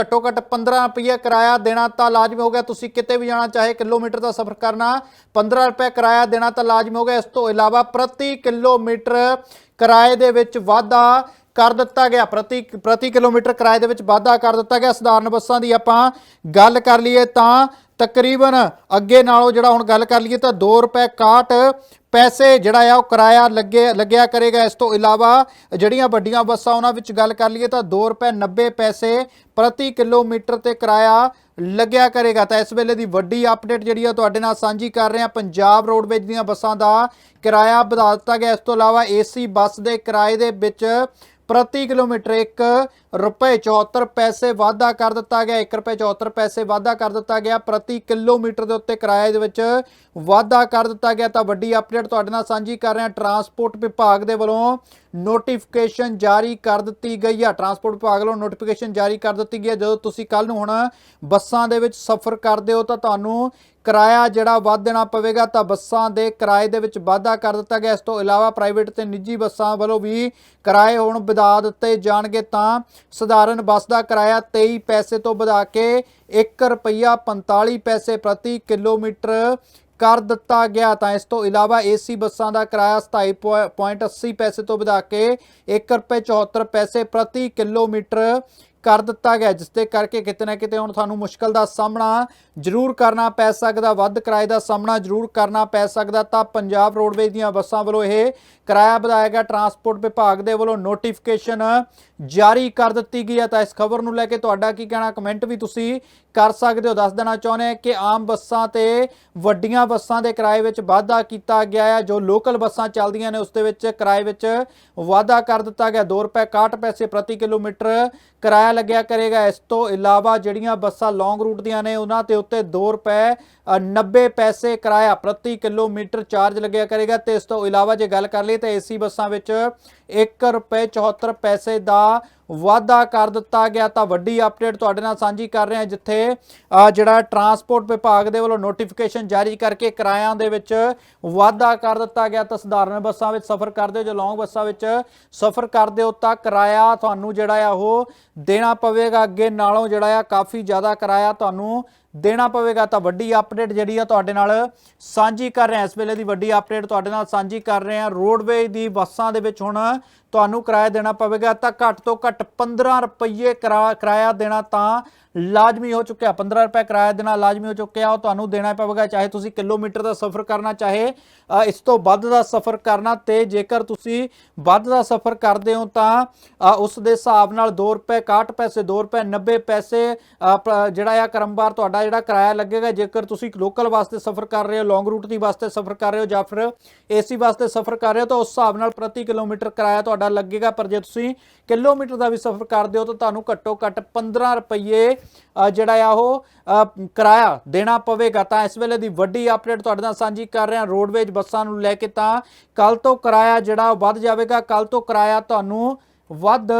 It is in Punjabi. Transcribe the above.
ਘੱਟੋ ਘੱਟ 15 ਰੁਪਏ ਕਿਰਾਇਆ ਦੇਣਾ ਤਾਂ ਲਾਜ਼ਮੀ ਹੋ ਗਿਆ। ਤੁਸੀਂ ਕਿਤੇ ਵੀ ਜਾਣਾ, ਚਾਹੇ ਕਿਲੋਮੀਟਰ ਦਾ ਸਫ਼ਰ ਕਰਨਾ 15 ਰੁਪਏ ਕਿਰਾਇਆ ਦੇਣਾ ਤਾਂ ਲਾਜ਼ਮੀ ਹੋ ਗਿਆ। ਇਸ ਤੋਂ ਇਲਾਵਾ ਪ੍ਰਤੀ ਕਿਲੋਮੀਟਰ ਕਿਰਾਏ ਦੇ ਵਿੱਚ ਵਾਧਾ ਕਰ ਦਿੱਤਾ ਗਿਆ। ਪ੍ਰਤੀ ਪ੍ਰਤੀ ਕਿਲੋਮੀਟਰ ਕਿਰਾਏ ਦੇ ਵਿੱਚ ਵਾਧਾ ਕਰ ਦਿੱਤਾ ਗਿਆ। ਸਧਾਰਨ ਬੱਸਾਂ ਦੀ ਆਪਾਂ ਗੱਲ ਕਰ ਲਈਏ ਤਾਂ ਤਕਰੀਬਨ ਅੱਗੇ ਨਾਲੋਂ ਜਿਹੜਾ ਹੁਣ ਗੱਲ ਕਰ ਲਈਏ ਤਾਂ 2 ਰੁਪਏ 61 ਪੈਸੇ ਜਿਹੜਾ ਆ ਉਹ ਕਿਰਾਇਆ ਲੱਗੇ ਲੱਗਿਆ ਕਰੇਗਾ। ਇਸ ਤੋਂ ਇਲਾਵਾ ਜਿਹੜੀਆਂ ਵੱਡੀਆਂ ਬੱਸਾਂ ਉਹਨਾਂ ਵਿੱਚ ਗੱਲ ਕਰ ਲਈਏ ਤਾਂ 2 ਰੁਪਏ 90 ਪੈਸੇ ਪ੍ਰਤੀ ਕਿਲੋਮੀਟਰ ਤੇ ਕਿਰਾਇਆ ਲੱਗਿਆ ਕਰੇਗਾ। ਤਾਂ ਇਸ ਵੇਲੇ ਦੀ ਵੱਡੀ ਅਪਡੇਟ ਜਿਹੜੀ ਆ ਤੁਹਾਡੇ ਨਾਲ ਸਾਂਝੀ ਕਰ ਰਹੇ ਹਾਂ। ਪੰਜਾਬ ਰੋਡਵੇਜ ਦੀਆਂ ਬੱਸਾਂ ਦਾ ਕਿਰਾਇਆ ਵਧਾ ਦਿੱਤਾ ਗਿਆ। ਇਸ ਤੋਂ ਇਲਾਵਾ ਏਸੀ ਬੱਸ ਦੇ ਕਿਰਾਏ ਦੇ ਵਿੱਚ ਪ੍ਰਤੀ ਕਿਲੋਮੀਟਰ 1 ਰੁਪਏ 74 ਪੈਸੇ ਵਾਧਾ ਕਰ ਦਿੱਤਾ ਗਿਆ। 1 ਰੁਪਏ 74 ਪੈਸੇ ਵਾਧਾ ਕਰ ਦਿੱਤਾ ਗਿਆ। ਪ੍ਰਤੀ ਕਿਲੋਮੀਟਰ ਦੇ ਉੱਤੇ ਕਿਰਾਏ ਦੇ ਵਿੱਚ ਵਾਧਾ ਕਰ ਦਿੱਤਾ ਗਿਆ। ਤਾਂ ਵੱਡੀ ਅਪਡੇਟ ਤੁਹਾਡੇ ਨਾਲ ਸਾਂਝੀ ਕਰ ਰਹੇ। ਹਾਂ ਟਰਾਂਸਪੋਰਟ ਵਿਭਾਗ ਦੇ ਵੱਲੋਂ ਨੋਟੀਫਿਕੇਸ਼ਨ ਜਾਰੀ ਕਰ ਦਿੱਤੀ ਗਈ ਆ। ਟਰਾਂਸਪੋਰਟ ਵਿਭਾਗ ਵੱਲੋਂ ਨੋਟੀਫਿਕੇਸ਼ਨ ਜਾਰੀ ਕਰ ਦਿੱਤੀ ਗਈ ਹੈ ਜਦੋਂ ਤੁਸੀਂ ਕੱਲ ਨੂੰ ਹੁਣ ਬੱਸਾਂ ਦੇ ਵਿੱਚ ਸਫ਼ਰ ਕਰਦੇ ਹੋ ਤਾਂ ਤੁਹਾਨੂੰ ਕਿਰਾਇਆ ਜਿਹੜਾ ਵੱਧ ਦੇਣਾ ਪਵੇਗਾ ਤਾਂ ਬੱਸਾਂ ਦੇ ਕਿਰਾਏ ਦੇ ਵਿੱਚ ਵਾਧਾ ਕਰ ਦਿੱਤਾ ਗਿਆ। ਇਸ ਤੋਂ ਇਲਾਵਾ ਪ੍ਰਾਈਵੇਟ ਤੇ ਨਿੱਜੀ ਬੱਸਾਂ ਵੱਲੋਂ ਵੀ ਕਿਰਾਏ ਹੁਣ ਵਧਾ ਦਿੱਤੇ ਜਾਣਗੇ ਤਾਂ ਸਧਾਰਨ ਬੱਸ ਦਾ ਕਿਰਾਇਆ 23 ਪੈਸੇ ਤੋਂ ਵਧਾ ਕੇ 1 ਰੁਪਈਆ 45 ਪੈਸੇ ਪ੍ਰਤੀ ਕਿਲੋਮੀਟਰ ਕਰ ਦਿੱਤਾ ਗਿਆ। ਤਾਂ ਇਸ ਤੋਂ ਇਲਾਵਾ ਏਸੀ ਬੱਸਾਂ ਦਾ ਕਿਰਾਇਆ 27.80 ਪੈਸੇ ਤੋਂ ਵਧਾ ਕੇ 1 ਰੁਪਏ 74 ਪੈਸੇ ਪ੍ਰਤੀ ਕਿਲੋਮੀਟਰ ਕਰ ਦਿੱਤਾ ਗਿਆ, ਜਿਸ ਦੇ ਕਰਕੇ ਕਿਤੇ ਨਾ ਕਿਤੇ ਹੁਣ ਤੁਹਾਨੂੰ ਮੁਸ਼ਕਲ ਦਾ ਸਾਹਮਣਾ ਜ਼ਰੂਰ ਕਰਨਾ ਪੈ ਸਕਦਾ, ਵੱਧ ਕਿਰਾਏ ਦਾ ਸਾਹਮਣਾ ਜ਼ਰੂਰ ਕਰਨਾ ਪੈ ਸਕਦਾ। ਤਾਂ ਪੰਜਾਬ ਰੋਡਵੇਜ਼ ਦੀਆਂ ਬੱਸਾਂ ਵੱਲੋਂ ਇਹ ਕਿਰਾਇਆ ਵਧਾਇਆ ਗਿਆ। ਟਰਾਂਸਪੋਰਟ ਵਿਭਾਗ ਦੇ ਵੱਲੋਂ ਨੋਟੀਫਿਕੇਸ਼ਨ ਜਾਰੀ ਕਰ ਦਿੱਤੀ ਗਈ ਹੈ। ਤਾਂ ਇਸ ਖਬਰ ਨੂੰ ਲੈ ਕੇ ਤੁਹਾਡਾ ਕੀ ਕਹਿਣਾ? ਕਮੈਂਟ ਵੀ ਤੁਸੀਂ ਕਰ ਸਕਦੇ ਹੋ। ਦੱਸ ਦੇਣਾ ਚਾਹੁੰਦੇ ਕਿ ਆਮ ਬੱਸਾਂ ਤੇ ਵੱਡੀਆਂ ਬੱਸਾਂ ਦੇ ਕਿਰਾਏ ਵਿੱਚ ਵਾਧਾ ਕੀਤਾ ਗਿਆ ਹੈ। ਜੋ ਲੋਕਲ ਬੱਸਾਂ ਚੱਲਦੀਆਂ ਨੇ, ਉਸ ਦੇ ਵਿੱਚ ਕਿਰਾਏ ਵਿੱਚ ਵਾਧਾ ਕਰ ਦਿੱਤਾ ਗਿਆ। 2 ਰੁਪਏ 61 ਪੈਸੇ ਪ੍ਰਤੀ ਕਿਲੋਮੀਟਰ ਕਿਰਾਇਆ ਲੱਗਿਆ ਕਰੇਗਾ। ਇਸ ਤੋਂ ਇਲਾਵਾ ਜਿਹੜੀਆਂ ਬੱਸਾਂ ਲੌਂਗ ਰੂਟ ਦੀਆਂ ਨੇ ਉਹਨਾਂ ਤੇ ਉੱਤੇ 2 ਰੁਪਏ ਅ, 90 ਪੈਸੇ ਕਿਰਾਇਆ ਪ੍ਰਤੀ ਕਿਲੋਮੀਟਰ ਚਾਰਜ ਲੱਗਿਆ ਕਰੇਗਾ। ਤੇ ਇਸ ਤੋਂ ਇਲਾਵਾ ਜੇ ਗੱਲ ਕਰ ਲਈ ਤਾਂ ਏਸੀ ਬੱਸਾਂ ਵਿੱਚ 1 ਰੁਪਏ 74 ਪੈਸੇ ਦਾ ਵਾਧਾ ਕਰ ਦਿੱਤਾ ਗਿਆ ਤਾਂ ਵੱਡੀ ਅਪਡੇਟ ਤੁਹਾਡੇ ਨਾਲ ਸਾਂਝੀ ਕਰ ਰਹੇ ਹਾਂ, ਜਿੱਥੇ ਜਿਹੜਾ ਟਰਾਂਸਪੋਰਟ ਵਿਭਾਗ ਦੇ ਵੱਲੋਂ ਨੋਟੀਫਿਕੇਸ਼ਨ ਜਾਰੀ ਕਰਕੇ ਕਿਰਾਇਆਂ ਦੇ ਵਿੱਚ ਵਾਧਾ ਕਰ ਦਿੱਤਾ ਗਿਆ। ਤਾਂ ਸਧਾਰਨ ਬੱਸਾਂ ਵਿੱਚ ਸਫ਼ਰ ਕਰਦੇ ਹੋ ਜਾਂ ਲੌਂਗ ਬੱਸਾਂ ਵਿੱਚ ਸਫ਼ਰ ਕਰਦੇ ਹੋ ਤਾਂ ਕਿਰਾਇਆ ਤੁਹਾਨੂੰ ਜਿਹੜਾ ਆ ਉਹ ਦੇਣਾ ਪਵੇਗਾ। ਅੱਗੇ ਨਾਲੋਂ ਜਿਹੜਾ ਆ ਕਾਫੀ ਜ਼ਿਆਦਾ ਕਿਰਾਇਆ ਤੁਹਾਨੂੰ ਦੇਣਾ ਪਵੇਗਾ ਤਾਂ ਵੱਡੀ ਅਪਡੇਟ ਜਿਹੜੀ ਆ ਤੁਹਾਡੇ ਨਾਲ ਸਾਂਝੀ ਕਰ ਰਹੇ ਹਾਂ। ਇਸ ਵੇਲੇ ਦੀ ਵੱਡੀ ਅਪਡੇਟ ਤੁਹਾਡੇ ਨਾਲ ਸਾਂਝੀ ਕਰ ਰਹੇ ਹਾਂ। ਰੋਡਵੇਜ ਦੀ ਬੱਸਾਂ ਦੇ ਵਿੱਚ ਹੁਣ ਤੁਹਾਨੂੰ ਕਿਰਾਇਆ ਦੇਣਾ ਪਵੇਗਾ ਤਾਂ ਘੱਟ ਤੋਂ ਘੱਟ 15 ਰੁਪਏ ਕਿਰਾ- ਕਿਰਾਇਆ ਦੇਣਾ ਤਾਂ ਲਾਜ਼ਮੀ ਹੋ ਚੁੱਕਿਆ। 15 ਰੁਪਏ ਕਿਰਾਇਆ ਦੇਣਾ ਲਾਜ਼ਮੀ ਹੋ ਚੁੱਕਿਆ। ਉਹ ਤੁਹਾਨੂੰ ਦੇਣਾ ਪਵੇਗਾ, ਚਾਹੇ ਤੁਸੀਂ ਕਿਲੋਮੀਟਰ ਦਾ ਸਫ਼ਰ ਕਰਨਾ, ਚਾਹੇ ਇਸ ਤੋਂ ਵੱਧ ਦਾ ਸਫ਼ਰ ਕਰਨਾ ਤੇ ਜੇਕਰ ਤੁਸੀਂ ਵੱਧ ਦਾ ਸਫ਼ਰ ਕਰਦੇ ਹੋ ਤਾਂ ਉਸ ਦੇ ਹਿਸਾਬ ਨਾਲ 2 ਰੁਪਏ 61 ਪੈਸੇ 2 ਰੁਪਏ 90 ਪੈਸੇ ਜਿਹੜਾ ਆ ਕਰਮਵਾਰ ਤੁਹਾਡਾ ਜਿਹੜਾ ਕਿਰਾਇਆ ਲੱਗੇਗਾ, ਜੇਕਰ ਤੁਸੀਂ ਲੋਕਲ ਬੱਸ 'ਤੇ ਸਫ਼ਰ ਕਰ ਰਹੇ ਹੋ, ਲੌਂਗ ਰੂਟ ਦੀ ਬੱਸ 'ਤੇ ਸਫ਼ਰ ਕਰ ਰਹੇ ਹੋ ਜਾਂ ਫਿਰ ਏਸੀ 'ਤੇ ਸਫ਼ਰ ਕਰ ਰਹੇ ਹੋ, ਤਾਂ ਉਸ ਹਿਸਾਬ ਨਾਲ ਪ੍ਰਤੀ ਕਿਲੋਮੀਟਰ ਕਿਰਾਇਆ ਤੁਹਾਡਾ ਲੱਗੇਗਾ। ਪਰ ਜੇ ਤੁਸੀਂ ਕਿਲੋਮੀਟਰ ਦਾ ਵੀ ਸਫ਼ਰ ਕਰਦੇ ਹੋ, ਤਾਂ ਤੁਹਾਨੂੰ ਘੱਟੋ ਘੱਟ 15 ਰੁਪਏ ਜਿਹੜਾ ਆ ਉਹ ਕਿਰਾਇਆ ਦੇਣਾ ਪਵੇਗਾ। ਤਾਂ ਇਸ ਵੇਲੇ ਦੀ ਵੱਡੀ ਅਪਡੇਟ ਤੁਹਾਡੇ ਨਾਲ ਸਾਂਝੀ ਕਰ ਰਹੇ। ਹਾਂ ਰੋਡਵੇਜ ਬੱਸਾਂ ਨੂੰ ਲੈ ਕੇ ਤਾਂ ਕੱਲ ਤੋਂ ਕਿਰਾਇਆ ਜਿਹੜਾ ਉਹ ਵੱਧ ਜਾਵੇਗਾ। ਕੱਲ ਤੋਂ ਕਿਰਾਇਆ ਤੁਹਾਨੂੰ ਵੱਧ